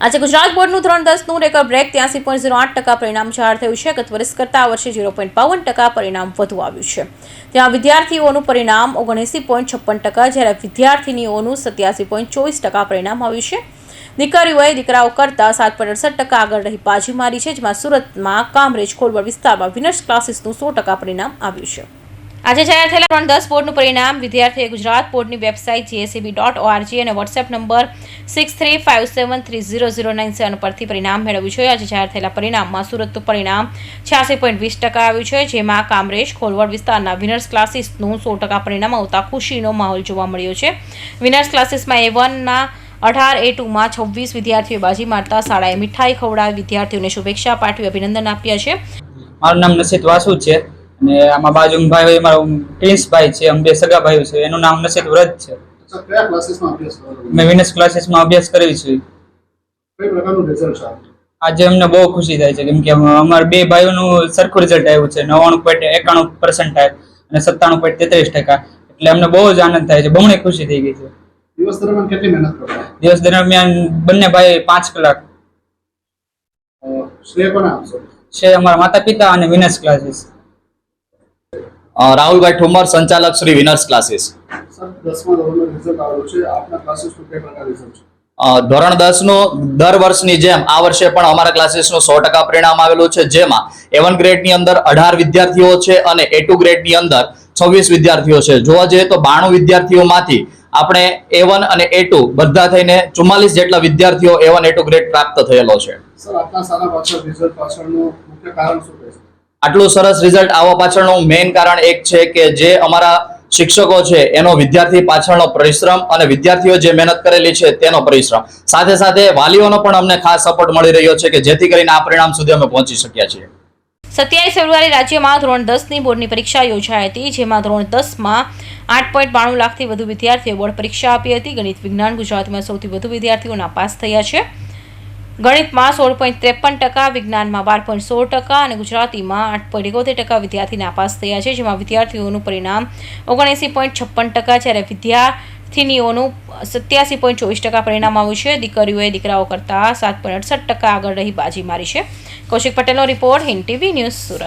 આજે ગુજરાત બોર્ડનું ધોરણ દસનું રેકર્ડ બ્રેક ત્યાંસી પોઈન્ટ ઝીરો આઠ ટકા પરિણામ જાહેર થયું છે. ગત વર્ષ કરતાં આ વર્ષે ઝીરો પોઈન્ટ બાવન ટકા પરિણામ વધુ આવ્યું છે. ત્યાં વિદ્યાર્થીઓનું પરિણામ ઓગણએંસી પોઈન્ટ છપ્પન ટકા, જ્યારે વિદ્યાર્થિનીઓનું સત્યાસી પોઈન્ટ ચોવીસ ટકા પરિણામ આવ્યું છે. દીકરીઓએ દીકરાઓ કરતાં સાત પોઈન્ટ અડસઠ ટકા આગળ રહી બાજી મારી છે, જેમાં સુરતમાં કામરેજ ખોલવડ વિસ્તારમાં વિનર્સ ક્લાસીસનું સો ટકા પરિણામ આવ્યું છે. આજે જાહેર થયેલા ત્રણ દસ બોર્ડનું પરિણામ વિદ્યાર્થીઓએ ગુજરાત બોર્ડની વેબસાઇટ જીએસસીબી ડોટ ઓઆરજી અને WhatsApp number six three five seven three zero zero nine seven પરથી પરિણામ મેળવ્યું છે. આજે જાહેર થયેલા પરિણામમાં સુરતનું પરિણામ છ્યાસી પોઈન્ટ વીસ ટકા આવ્યું છે, જેમાં કામરેજ, ખોલવડ વિસ્તારના વિનર્સ ક્લાસીસનું સો ટકા પરિણામ, આવતા ખુશીનો માહોલ જોવા મળ્યો છે. વિનર્સ ક્લાસીસમાં એ વનના અઢાર એ ટુમાં છવ્વીસ વિદ્યાર્થીઓ બાજી મારતા, શાળાએ મીઠાઈ ખવડાવી, વિદ્યાર્થીઓને શુભેચ્છા પાઠવી, અભિનંદન આપ્યા છે. મારું નામ નસીત વાસુ છે. અને આમાં બાજુભાઈ મારો પ્રિન્સ ભાઈ છે અમે બે સગા ભાઈઓ છે. એનું નામ નસીદ વ્રત છે? મેં વિનસ ક્લાસીસમાં અભ્યાસ કરેલ છે? આજે અમને બહુ ખુશી થાય છે કેમ કે અમારા બે ભાઈઓનું સરખું રિઝલ્ટ આવ્યું છે નવ્વાણું પોઈન્ટ એકાણું પર્સન્ટ અને સત્તાણું પોઈન્ટ તેત્રીસ ટકા. એટલે અમને બહુ જ આનંદ થાય છે બમણી ખુશી થઈ ગઈ છે. દિવસ દરમિયાન કેટલી મહેનત કરો દિવસ દરમિયાન બંને ભાઈ પાંચ કલાક. શ્રેય કોને આપશો? છે અમારા માતા પિતા અને વિનસ ક્લાસીસ રાહુલભાઈ ઠુમર સંચાલક શ્રી વિનર્સ ક્લાસીસ. છે. છે? ધોરણ દસનું દર વર્ષની જેમ આ વર્ષે પણ અમારા ક્લાસીસનું સો ટકા પરિણામ આવેલું છે. જેમાં એવન ગ્રેડની અંદર અઢાર વિદ્યાર્થીઓ છે અને એ ટુ ગ્રેડની અંદર છવ્વીસ વિદ્યાર્થીઓ છે. જોવા જઈએ તો બાણું વિદ્યાર્થીઓમાંથી આપણે એ વન અને એ ટુ બધા થઈને ચુમ્માલીસ જેટલા વિદ્યાર્થીઓ A one A two grade પ્રાપ્ત થયેલો છે. સર આટલા સારા પાછળ રિઝલ્ટ પાછળનું મુખ્ય કારણ શું કહેશો આટલું સરસ રિઝલ્ટ આવવા પાછળનું મેઇન કારણ એક છે કે જે અમારા શિક્ષકો છે, એનો વિદ્યાર્થી પાછળનો પરિશ્રમ અને વિદ્યાર્થીઓ જે મહેનત કરેલી છે, તેનો પરિશ્રમ. સાથે સાથે વાલીઓનો પણ અમને ખાસ સપોર્ટ મળી રહ્યો છે કે જેથી કરીને આ પરિણામ સુધી અમે પહોંચી શક્યા છીએ. સત્યાવીસ ફેબ્રુઆરી રાજ્યમાં ધોરણ દસની બોર્ડની પરીક્ષા યોજાઈ હતી, જેમાં ધોરણ દસમાં આઠ પોઈન્ટ બાણું લાખથી વધુ વિદ્યાર્થીઓ બોર્ડ પરીક્ષા આપી હતી. ગણિત, વિજ્ઞાન, ગુજરાતીમાં સૌથી વધુ વિદ્યાર્થીઓ નાપાસ થયા છે. ગણિતમાં સોળ પોઈન્ટ ત્રેપન ટકા, વિજ્ઞાનમાં બાર પોઈન્ટ સોળ ટકા અને ગુજરાતીમાં આઠ પોઈન્ટ એકોતેર ટકા વિદ્યાર્થી નાપાસ થયા છે, જેમાં વિદ્યાર્થીઓનું પરિણામ ઓગણએંસી પોઈન્ટ છપ્પન ટકા જ્યારે વિદ્યાર્થીનીઓનું સત્યાસી પોઈન્ટ ચોવીસ ટકા પરિણામ આવ્યું છે. દીકરીઓએ દીકરાઓ કરતાં સાત પોઈન્ટ અડસઠ ટકા આગળ રહી બાજી મારી છે. કૌશિક પટેલનો report Hind TV news Surat.